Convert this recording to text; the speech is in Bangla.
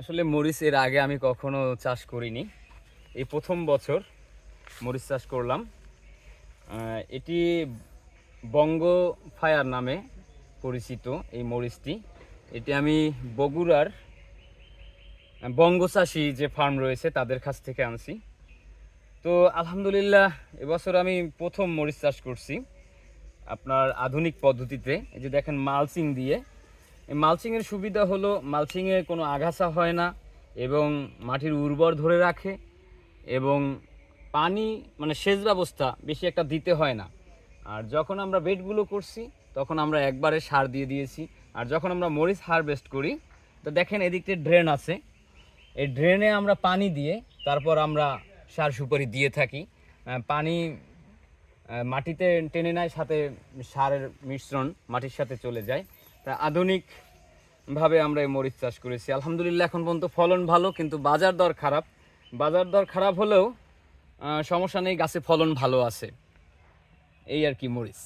আসলে মরিচ এর আগে আমি কখনো চাষ করিনি। এই প্রথম বছর মরিচ চাষ করলাম। এটি বঙ্গ ফায়ার নামে পরিচিত এই মরিচটি। এটি আমি বগুড়ার বঙ্গচাষী যে ফার্ম রয়েছে তাদের কাছ থেকে আনছি। তো আলহামদুলিল্লাহ, এবছর আমি প্রথম মরিচ চাষ করছি। আপনার আধুনিক পদ্ধতিতে, এই যে দেখেন মালচিং দিয়ে মালচিংয়ের সুবিধা হলো মালচিংয়ে কোনো আগাছা হয় না এবং মাটির উর্বর ধরে রাখে এবং পানি মানে সেচ ব্যবস্থা বেশি একটা দিতে হয় না। আর যখন আমরা বেডগুলো করছি, তখন আমরা একবারে সার দিয়ে দিয়েছি। আর যখন আমরা মরিচ হারভেস্ট করি, তো দেখেন এদিকতে ড্রেন আছে। এই ড্রেনে আমরা পানি দিয়ে তারপর আমরা সার সুপারি দিয়ে থাকি। পানি মাটিতে টেনে নেয়, সাথে সারের মিশ্রণ মাটির সাথে চলে যায়। তা আধুনিকভাবে আমরা এই মরিচ চাষ করেছি। আলহামদুলিল্লাহ এখন পর্যন্ত ফলন ভালো, কিন্তু বাজার দর খারাপ। বাজার দর খারাপ হলেও সমস্যা নেই, গাছে ফলন ভালো আছে। এই আর কি মরিচ।